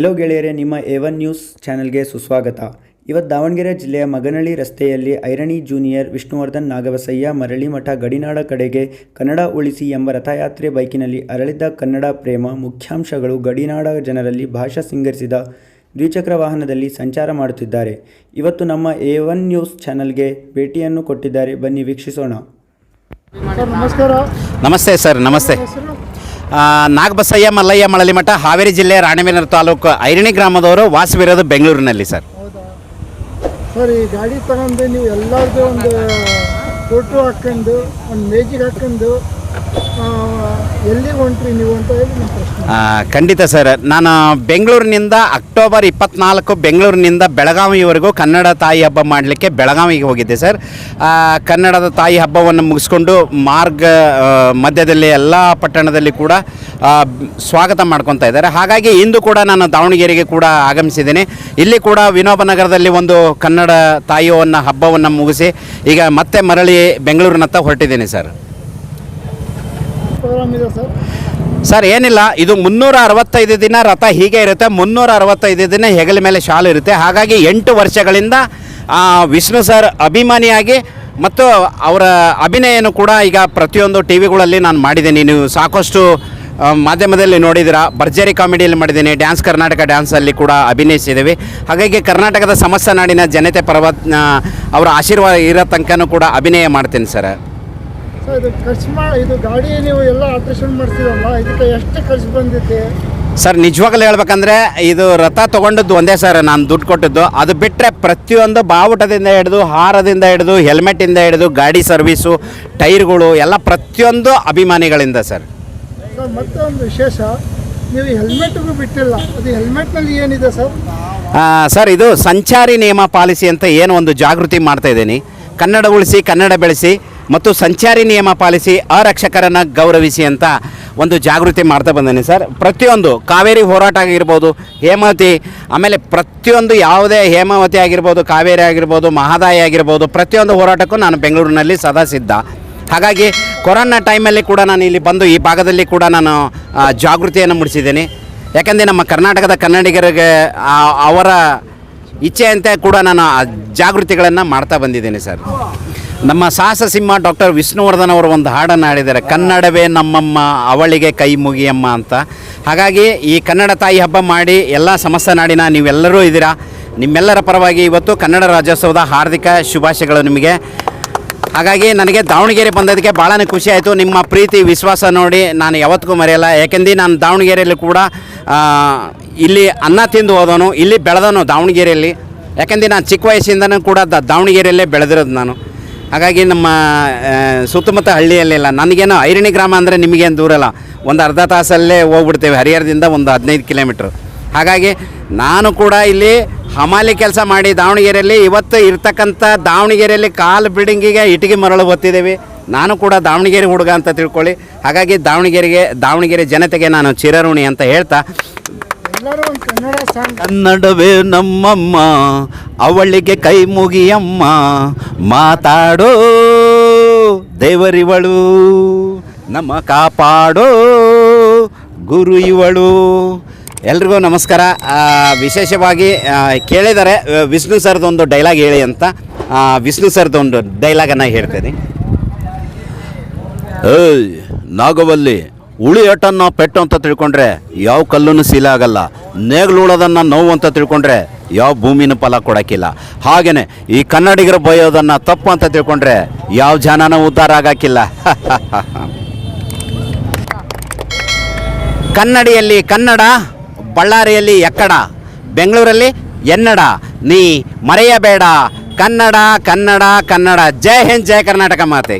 Hello ಗೆಳೆಯರೇ ನಿಮ್ಮ A one news ಚಾನೆಲ್ಗೆ ಸುಸ್ವಾಗತ. ಇವತ್ತು ದಾವಣಗೆರೆ ಜಿಲ್ಲೆಯ ಮಗನಹಳ್ಳಿ ರಸ್ತೆಯಲ್ಲಿ ಐರಣಿ ಜೂನಿಯರ್ ವಿಷ್ಣುವರ್ಧನ್ ನಾಗಬಸಯ್ಯ ಮರಳಿಮಠ ಗಡಿನಾಡ ಕಡೆಗೆ ಕನ್ನಡ ಉಳಿಸಿ ಎಂಬ ರಥಯಾತ್ರೆ ಬೈಕಿನಲ್ಲಿ ಅರಳಿದ್ದ ಕನ್ನಡ ಪ್ರೇಮ ಮುಖ್ಯಾಂಶಗಳು ಗಡಿನಾಡ ಜನರಲ್ಲಿ ಭಾಷಾ ಸಿಂಗರಿಸಿದ ದ್ವಿಚಕ್ರ ವಾಹನದಲ್ಲಿ ಸಂಚಾರ ಮಾಡುತ್ತಿದ್ದಾರೆ. ಇವತ್ತು ನಮ್ಮ ಎ ಒನ್ ನ್ಯೂಸ್ ಚಾನೆಲ್ಗೆ ಭೇಟಿಯನ್ನು ಕೊಟ್ಟಿದ್ದಾರೆ. ಬನ್ನಿ ವೀಕ್ಷಿಸೋಣ. ಸರ್ ನಮಸ್ಕಾರ. ನಮಸ್ತೆ ಸರ್ ನಮಸ್ತೆ. ನಾಗಬಸಯ್ಯ ಮಲ್ಲಯ್ಯ ಮಳಲಿಮಠ ಹಾವೇರಿ ಜಿಲ್ಲೆ ರಾಣೆಬೆನ್ನೂರು ತಾಲೂಕು ಐರಣಿ ಗ್ರಾಮದವರು ವಾಸವಿರೋದು ಬೆಂಗಳೂರಿನಲ್ಲಿ, ಸರ್. ಸರ್, ಈ ಗಾಡಿ ತಗೊಂಡು ನೀವು ಎಲ್ಲರದ್ದು ಒಂದು ಫೋಟೋ ಹಾಕೊಂಡು, ಒಂದು ಮೇಜಿಗೆ ಹಾಕ್ಕೊಂಡು ಖಂಡಿತ ಸರ್. ನಾನು ಬೆಂಗಳೂರಿನಿಂದ ಅಕ್ಟೋಬರ್ ಇಪ್ಪತ್ನಾಲ್ಕು ಬೆಂಗಳೂರಿನಿಂದ ಬೆಳಗಾವಿವರೆಗೂ ಕನ್ನಡ ತಾಯಿ ಹಬ್ಬ ಮಾಡಲಿಕ್ಕೆ ಬೆಳಗಾವಿಗೆ ಹೋಗಿದ್ದೆ ಸರ್. ಕನ್ನಡದ ತಾಯಿ ಹಬ್ಬವನ್ನು ಮುಗಿಸ್ಕೊಂಡು ಮಾರ್ಗ ಮಧ್ಯದಲ್ಲಿ ಎಲ್ಲ ಪಟ್ಟಣದಲ್ಲಿ ಕೂಡ ಸ್ವಾಗತ ಮಾಡ್ಕೊತಾ ಇದ್ದಾರೆ. ಹಾಗಾಗಿ ಇಂದು ಕೂಡ ನಾನು ದಾವಣಗೆರೆಗೆ ಕೂಡ ಆಗಮಿಸಿದ್ದೇನೆ. ಇಲ್ಲಿ ಕೂಡ ವಿನೋಬ ನಗರದಲ್ಲಿ ಒಂದು ಕನ್ನಡ ತಾಯಿಯವನ್ನು ಹಬ್ಬವನ್ನು ಮುಗಿಸಿ ಈಗ ಮತ್ತೆ ಮರಳಿ ಬೆಂಗಳೂರಿನತ್ತ ಹೊರಟಿದ್ದೀನಿ ಸರ್. ಪ್ರೋಗ್ರಾಮ್ ಇದೆ ಸರ್. ಸರ್, ಏನಿಲ್ಲ, ಇದು ಮುನ್ನೂರ ಅರವತ್ತೈದು ದಿನ ರಥ ಹೀಗೆ ಇರುತ್ತೆ. ಮುನ್ನೂರ ಅರವತ್ತೈದು ದಿನ ಹೆಗಲ ಮೇಲೆ ಶಾಲು ಇರುತ್ತೆ. ಹಾಗಾಗಿ ಎಂಟು ವರ್ಷಗಳಿಂದ ವಿಷ್ಣು ಸರ್ ಅಭಿಮಾನಿಯಾಗಿ ಮತ್ತು ಅವರ ಅಭಿನಯನು ಕೂಡ ಈಗ ಪ್ರತಿಯೊಂದು ಟಿ ವಿಗಳಲ್ಲಿ ನಾನು ಮಾಡಿದ್ದೀನಿ. ನೀವು ಸಾಕಷ್ಟು ಮಾಧ್ಯಮದಲ್ಲಿ ನೋಡಿದಿರ ಭರ್ಜರಿ ಕಾಮಿಡಿಯಲ್ಲಿ ಮಾಡಿದ್ದೀನಿ. ಡ್ಯಾನ್ಸ್ ಕರ್ನಾಟಕ ಡ್ಯಾನ್ಸಲ್ಲಿ ಕೂಡ ಅಭಿನಯಿಸಿದ್ದೀವಿ. ಹಾಗಾಗಿ ಕರ್ನಾಟಕದ ಸಮಸ್ತ ನಾಡಿನ ಜನತೆ ಪರ್ವ ಅವರ ಆಶೀರ್ವಾದ ಇರೋ ತನಕನೂ ಕೂಡ ಅಭಿನಯ ಮಾಡ್ತೀನಿ ಸರ್ ಸರ್. ಇದು ಖರ್ಚು ಮಾಡಿ ಇದು ಗಾಡಿ ನೀವು ಎಲ್ಲ ಆಲ್ಟ್ರೇಷನ್ ಮಾಡ್ತೀರಲ್ಲ ಇದಕ್ಕೆ ಎಷ್ಟು ಖರ್ಚು ಬಂದಿದೆ? ಸರ್ ನಿಜವಾಗ್ಲೂ ಹೇಳ್ಬೇಕಂದ್ರೆ ಇದು ರಥ ತೊಗೊಂಡದ್ದು ಒಂದೇ ಸರ್ ನಾನು ದುಡ್ಡು ಕೊಟ್ಟಿದ್ದು. ಅದು ಬಿಟ್ಟರೆ ಪ್ರತಿಯೊಂದು ಬಾವುಟದಿಂದ ಹಿಡಿದು ಹಾರದಿಂದ ಹಿಡಿದು ಹೆಲ್ಮೆಟಿಂದ ಹಿಡಿದು ಗಾಡಿ ಸರ್ವಿಸು ಟೈರ್ಗಳು ಎಲ್ಲ ಪ್ರತಿಯೊಂದು ಅಭಿಮಾನಿಗಳಿಂದ ಸರ್. ಸರ್ ಮತ್ತೊಂದು ವಿಶೇಷ ನೀವು ಹೆಲ್ಮೆಟ್ಗೂ ಬಿಟ್ಟಿಲ್ಲ ಅದು ಹೆಲ್ಮೆಟ್ನಲ್ಲಿ ಏನಿದೆ ಸರ್? ಆ, ಸರ್ ಇದು ಸಂಚಾರಿ ನಿಯಮ ಪಾಲಿಸಿ ಅಂತ ಏನು ಒಂದು ಜಾಗೃತಿ ಮಾಡ್ತಾ ಇದ್ದೀನಿ. ಕನ್ನಡ ಉಳಿಸಿ ಕನ್ನಡ ಬೆಳೆಸಿ ಮತ್ತು ಸಂಚಾರಿ ನಿಯಮ ಪಾಲಿಸಿ ಅರಕ್ಷಕರನ್ನು ಗೌರವಿಸಿ ಅಂತ ಒಂದು ಜಾಗೃತಿ ಮಾಡ್ತಾ ಬಂದೇನೆ ಸರ್. ಪ್ರತಿಯೊಂದು ಕಾವೇರಿ ಹೋರಾಟ ಆಗಿರ್ಬೋದು, ಹೇಮಾವತಿ, ಆಮೇಲೆ ಪ್ರತಿಯೊಂದು ಯಾವುದೇ ಹೇಮಾವತಿ ಆಗಿರ್ಬೋದು, ಕಾವೇರಿ ಆಗಿರ್ಬೋದು, ಮಹದಾಯಿ ಆಗಿರ್ಬೋದು, ಪ್ರತಿಯೊಂದು ಹೋರಾಟಕ್ಕೂ ನಾನು ಬೆಂಗಳೂರಿನಲ್ಲಿ ಸದಾ ಸಿದ್ಧ. ಹಾಗಾಗಿ ಕೊರೋನಾ ಟೈಮಲ್ಲಿ ಕೂಡ ನಾನು ಇಲ್ಲಿ ಬಂದು ಈ ಭಾಗದಲ್ಲಿ ಕೂಡ ನಾನು ಜಾಗೃತಿಯನ್ನು ಮೂಡಿಸಿದ್ದೀನಿ. ಯಾಕಂದರೆ ನಮ್ಮ ಕರ್ನಾಟಕದ ಕನ್ನಡಿಗರಿಗೆ ಅವರ ಇಚ್ಛೆಯಂತೆ ಕೂಡ ನಾನು ಜಾಗೃತಿಗಳನ್ನು ಮಾಡ್ತಾ ಬಂದಿದ್ದೀನಿ ಸರ್. ನಮ್ಮ ಸಾಹಸ ಸಿಂಹ ಡಾಕ್ಟರ್ ವಿಷ್ಣುವರ್ಧನ್ ಅವರು ಒಂದು ಹಾಡನ್ನು ಹಾಡಿದ್ದಾರೆ, ಕನ್ನಡವೇ ನಮ್ಮಮ್ಮ, ಅವಳಿಗೆ ಕೈ ಮುಗಿಯಮ್ಮ ಅಂತ. ಹಾಗಾಗಿ ಈ ಕನ್ನಡ ತಾಯಿ ಹಬ್ಬ ಮಾಡಿ ಎಲ್ಲ ಸಮಸ್ತ ನಾಡಿನ ನೀವೆಲ್ಲರೂ ಇದ್ದೀರಾ? ನಿಮ್ಮೆಲ್ಲರ ಪರವಾಗಿ ಇವತ್ತು ಕನ್ನಡ ರಾಜ್ಯೋತ್ಸವದ ಹಾರ್ದಿಕ ಶುಭಾಶಯಗಳು ನಿಮಗೆ. ಹಾಗಾಗಿ ನನಗೆ ದಾವಣಗೆರೆ ಬಂದದಕ್ಕೆ ಭಾಳನೇ ಖುಷಿ ಆಯಿತು. ನಿಮ್ಮ ಪ್ರೀತಿ, ವಿಶ್ವಾಸ ನೋಡಿ ನಾನು ಯಾವತ್ತಿಗೂ ಮರೆಯಲ್ಲ. ಯಾಕೆಂದ್ರೆ ನಾನು ದಾವಣಗೆರೆಯಲ್ಲಿ ಕೂಡ ಇಲ್ಲಿ ಅನ್ನ ತಿಂದು ಹೋದನು ಇಲ್ಲಿ ಬೆಳೆದನು ದಾವಣಗೆರೆಯಲ್ಲಿ. ಯಾಕೆಂದರೆ ನಾನು ಚಿಕ್ಕ ವಯಸ್ಸಿಂದನೂ ಕೂಡ ದಾವಣಗೆರೆಯಲ್ಲೇ ಬೆಳೆದಿರೋದು ನಾನು. ಹಾಗಾಗಿ ನಮ್ಮ ಸುತ್ತಮುತ್ತ ಹಳ್ಳಿಯಲ್ಲೆಲ್ಲ ನನಗೇನು ಐರಣಿ ಗ್ರಾಮ ಅಂದರೆ ನಿಮಗೇನು ದೂರ ಅಲ್ಲ ಒಂದು ಅರ್ಧ ತಾಸಲ್ಲೇ ಹೋಗ್ಬಿಡ್ತೇವೆ ಹರಿಹರದಿಂದ ಒಂದು ಹದಿನೈದು ಕಿಲೋಮೀಟ್ರ್. ಹಾಗಾಗಿ ನಾನು ಕೂಡ ಇಲ್ಲಿ ಹಮಾಲಿ ಕೆಲಸ ಮಾಡಿ ದಾವಣಗೆರೆಯಲ್ಲಿ ಇವತ್ತು ಇರ್ತಕ್ಕಂಥ ದಾವಣಗೆರೆಯಲ್ಲಿ ಕಾಲು ಬಿಲ್ಡಿಂಗಿಗೆ ಇಟ್ಟಿಗೆ ಮರಳು ಹೊತ್ತಿದ್ದೀವಿ. ನಾನು ಕೂಡ ದಾವಣಗೆರೆ ಹುಡುಗ ಅಂತ ತಿಳ್ಕೊಳ್ಳಿ. ಹಾಗಾಗಿ ದಾವಣಗೆರೆಗೆ, ದಾವಣಗೆರೆ ಜನತೆಗೆ ನಾನು ಚಿರಋಣಿ ಅಂತ ಹೇಳ್ತಾ ಎಲ್ಲರೂ ಒಂದು ಕನ್ನಡ ಸಾಂಗ್ ಕನ್ನಡವೇ ನಮ್ಮಮ್ಮ ಅವಳಿಗೆ ಕೈ ಮುಗಿಯಮ್ಮ ಮಾತಾಡೋ ದೇವರಿವಳು ನಮ್ಮ ಕಾಪಾಡೋ ಗುರು ಇವಳು. ಎಲ್ರಿಗೂ ನಮಸ್ಕಾರ. ಆ, ವಿಶೇಷವಾಗಿ ಕೇಳಿದರೆ ಕೇಳಿದ್ದಾರೆ ವಿಷ್ಣು ಸರ್ದೊಂದು ಡೈಲಾಗ್ ಹೇಳಿ ಅಂತ ಆ, ವಿಷ್ಣು ಸರ್ದೊಂದು ಡೈಲಾಗನ್ನು ಹೇಳ್ತೇನೆ. ಏಯ್ ನಾಗವಲ್ಲಿ ಉಳಿ ಏಟನ್ನು ಪೆಟ್ಟು ಅಂತ ತಿಳ್ಕೊಂಡ್ರೆ ಯಾವ ಕಲ್ಲನ್ನು ಸೀಲ ಆಗಲ್ಲ. ನೇಗ್ಲುಳೋದನ್ನು ನೋವು ಅಂತ ತಿಳ್ಕೊಂಡ್ರೆ ಯಾವ ಭೂಮಿನ ಫಲ ಕೊಡೋಕ್ಕಿಲ್ಲ. ಹಾಗೆಯೇ ಈ ಕನ್ನಡಿಗರ ಬಯೋದನ್ನು ತಪ್ಪು ಅಂತ ತಿಳ್ಕೊಂಡ್ರೆ ಯಾವ ಜನನ ಉದ್ಧಾರ ಆಗಕ್ಕಿಲ್ಲ. ಕನ್ನಡಿಯಲ್ಲಿ ಕನ್ನಡ, ಬಳ್ಳಾರಿಯಲ್ಲಿ ಎಕ್ಕಡ, ಬೆಂಗಳೂರಲ್ಲಿ ಎನ್ನಡ. ನೀ ಮರೆಯಬೇಡ. ಕನ್ನಡ ಕನ್ನಡ ಕನ್ನಡ. ಜೈ ಹಿಂದ್, ಜೈ ಕರ್ನಾಟಕ ಮಾತೆ.